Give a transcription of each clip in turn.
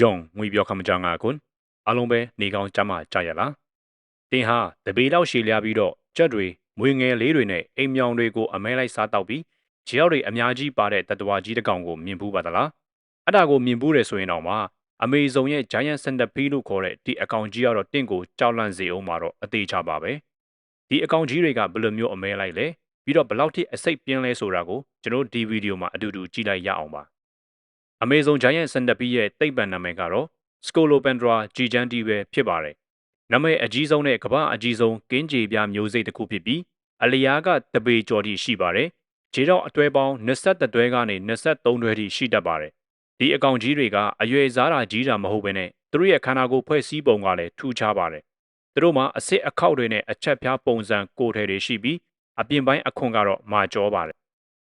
ယုံငွေပြောခမကြောင်ကကွန်းအလုံးပဲနေကောင်းကြမှာကြရလားတင်ဟာတပေလောက်ရှည်လျားပြီးတော့ကြက်တွေမွေငယ်လေးတွေနဲ့အိမ်မြောင်တွေကိုအမဲလိုက်စားတောက်ပြီးခြေရောက်တွေအများကြီးပါတဲ့တတဝါကြီးတစ်ကောင်ကိုမြင်ဘူးပါသလားအဲ့ဒါကိုမြင်ဘူးတယ်ဆိုရင်တော့မှအမေဇုံရဲ့ Giant Centipede လို့ခေါ်တဲ့ဒီအကောင်ကြီးကတော့တင့်ကိုကြောက်လန့်စေအောင်မှာတော့အသေးချပါပဲဒီအကောင်ကြီးတွေကဘယ်လိုမျိုးအမဲလိုက်လဲပြီးတော့ဘယ်လောက်ထိအစိတ်ပြင်းလဲဆိုတာကိုကျွန်တော်ဒီဗီဒီယိုမှာအတူတူကြည့်လိုက်ရအောင်ပါ အမေဇုံ Giant Centipede ရဲ့တိတ်ပံနာမည်ကတော့ Scolopendra gigantea ပဲဖြစ်ပါတယ်။နာမည်အကြီးဆုံးနဲ့ကမ္ဘာအကြီးဆုံးကင်းကြေပြမျိုးစိတ်တစ်ခုဖြစ်ပြီးအလျားကတပေကျော်ထိရှိပါတယ်။ခြေတော့အတွဲပေါင်း21တွဲကနေ23တွဲထိရှိတတ်ပါတယ်။ဒီအကောင်ကြီးတွေကအရွယ်စားတာကြီးတာမဟုတ်ဘဲနဲ့သူတို့ရဲ့ခန္ဓာကိုယ်ဖွဲ့စည်းပုံကလည်းထူးခြားပါတယ်။သူတို့မှာအစစ်အခောက်တွေနဲ့အချက်ပြားပုံစံကိုယ်ထည်တွေရှိပြီးအပြင်ပိုင်းအခွန်ကတော့မာကျော်ပါတယ်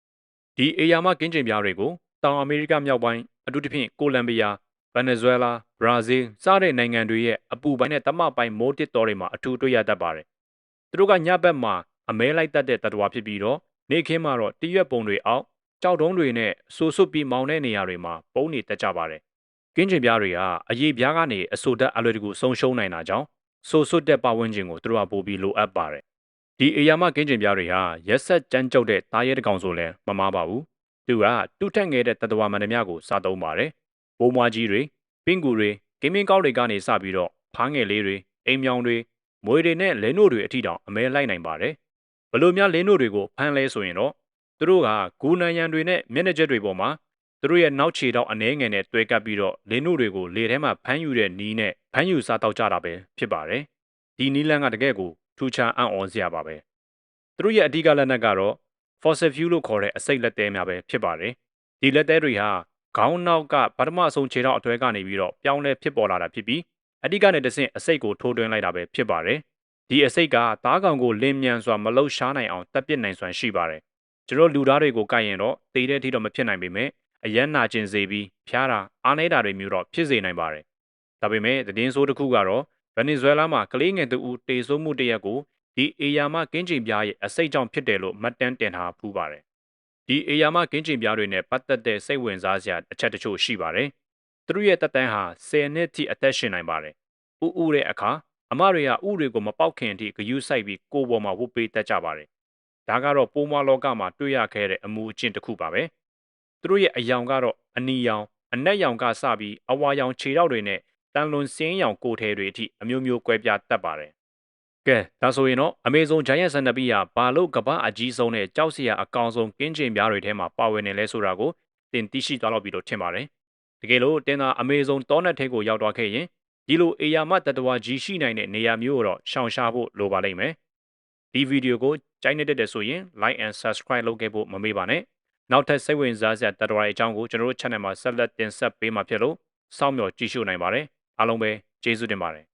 ။ဒီအေယာမကင်းကျင်ပြားတွေကို တောင်အမေရိကမြောက်ပိုင်းအထူးသဖြင့်ကိုလံဘီယာဗင်နီဇွဲလားဘရာဇီးစတဲ့နိုင်ငံတွေရဲ့အပူပိုင်းနဲ့တမပိုင်းမိုးတစ်တော်တွေမှာအထူးတွေ့ရတတ်ပါတယ်။သူတို့ကညဘက်မှာအမဲလိုက်တတ်တဲ့တတဝါဖြစ်ပြီးတော့နေခင်းမှာတော့တရွက်ပုံတွေအောက်ကြောက်တုံးတွေနဲ့ဆူဆွတ်ပြီးမောင်းတဲ့နေရာတွေမှာပုံနေတတ်ကြပါတယ်။ကင်းကျင်ပြားတွေကအရေးပြားကနေအဆိုတက်အလွယ်တကူဆုံရှုံနိုင်တာကြောင့်ဆူဆွတ်တဲ့ပတ်ဝန်းကျင်ကိုသူတို့ကပို့ပြီးလိုအပ်ပါတယ်။ဒီအေယာမကင်းကျင်ပြားတွေဟာရက်ဆက်ကြမ်းကြုတ်တဲ့တားရဲတကောင်ဆိုလဲမမားပါဘူး။ သူကတူထက်ငယ်တဲ့တတဝါမှန်သမျှကိုစားသုံးပါတယ်။ဘိုးမွားကြီးတွေပင်ကူတွေဂိမ်းမင်းကောက်တွေကနေစပြီးတော့ဖားငယ်လေးတွေအိမ်မြောင်တွေမွေတွေနဲ့လင်းတို့တွေအထိတောင်အမဲလိုက်နိုင်ပါတယ်ဘလို့များလင်းတို့တွေကိုဖမ်းလဲဆိုရင်တော့သူတို့ကဂူနန်ရန်တွေနဲ့မျက်နှာချက်တွေပေါ်မှာသူတို့ရဲ့နောက်ခြေတော့အနှဲငယ်နဲ့တွဲကပ်ပြီးတော့လင်းတို့တွေကိုလေထဲမှာဖမ်းယူတဲ့နီးနဲ့ဖမ်းယူစားတောက်ကြတာပဲဖြစ်ပါတယ်ဒီနီးလန်းကတကယ့်ကိုထူးခြားအံ့ဩစရာပါပဲသူတို့ရဲ့အဓိကလက်နက်ကတော့ fossil fuel လို့ခေါ်တဲ့အစိတ်လက်သေးများပဲဖြစ်ပါတယ်ဒီလက်သေးတွေဟာခေါင်းနောက်ကပထမဆုံးခြေထောက်အတွဲကနေပြီးတော့ပြောင်းလဲဖြစ်ပေါ်လာတာဖြစ်ပြီးအဓိကနေတဆင့်အစိတ်ကိုထိုးတွင်းလိုက်တာပဲဖြစ်ပါတယ်။ဒီအစိတ်ကသားကောင်ကိုလင်းမြန်စွာမလှုပ်ရှားနိုင်အောင်တပ်ပစ်နိုင်စွမ်းရှိပါတယ်။ကျွန်တော်လူသားတွေကိုကိုက်ရင်တော့တေးတဲ့အထိတော့မဖြစ်နိုင်ပေမဲ့အယမ်းနာကျင်စေပြီးဖျားတာအားနေတာတွေမျိုးတော့ဖြစ်စေနိုင်ပါတယ်။ဒါပေမဲ့သတင်းဆိုးတစ်ခုကတော့ဗင်နီဇွဲလားမှာကလေးငယ်တူဦးတေဆိုးမှုတရက်ကို ဒီအေယာမကင်းချိန်ပြားရဲ့အစိတ်ကြောင့်ဖြစ်တယ်လို့မှတ်တမ်းတင်ထားဖူးပါတယ်ဒီအေယာမကင်းကျင်ပြားတွေနဲ့ပတ်သက်တဲ့စိတ်ဝင်စားစရာအချက်တချို့ရှိပါတယ်။သူတို့ရဲ့တက်တန်းဟာ10နှစ်ထိအသက်ရှင်နိုင်ပါတယ်။ဥဥတဲ့အခါအမတွေကဥတွေကိုမပေါက်ခင်အထိဂယုစိုက်ပြီးကိုယ်ပေါ်မှာဝုတ်ပေးတတ်ကြပါတယ်။ဒါကတော့ပိုးမွားလောကမှာတွေ့ရခဲ့တဲ့အမှုအကျင့်တစ်ခုပါပဲ။သူတို့ရဲ့အယောင်ကတော့အနီရောင်အနက်ရောင်ကစပြီးအဝါရောင်ခြေထောက်တွေနဲ့တန်လွန်စင်းရောင်ကိုယ်ထည်တွေအထိအမျိုးမျိုးကွဲပြားတတ်ပါတယ် ကဲဒါဆိုရင်တော့ Amazon Giant Centipede ဟာဘာလို့ကမ္ဘာအကြီးဆုံးနဲ့ကြောက်စရာအကောင်ဆုံးကင်းကျင်ပြားတွေထဲမှာပါဝင်နေလဲဆိုတာကိုတင်သိရှိသွားတော့ပြီလို့ထင်ပါတယ်။တကယ်လို့တင်သာ Amazon တောနက်ထဲကိုရောက်သွားခဲ့ရင်ဒီလိုအေယာမတတဝါကြီးရှိနိုင်တဲ့နေရာမျိုးတော့ရှောင်ရှားဖို့လိုပါလိမ့်မယ်။ဒီဗီဒီယိုကိုကြိုက်နေတဲ့ဆိုရင် like and subscribe လုပ်ခဲ့ဖို့မမေ့ပါနဲ့။နောက်ထပ်စိတ်ဝင်စားစရာတတဝါအကြောင်းကိုကျွန်တော်တို့ channel မှာဆက်လက်တင်ဆက်ပေးမှာဖြစ်လို့စောင့်မျှော်ကြည့်ရှုနိုင်ပါတယ်။အားလုံးပဲကျေးဇူးတင်ပါတယ်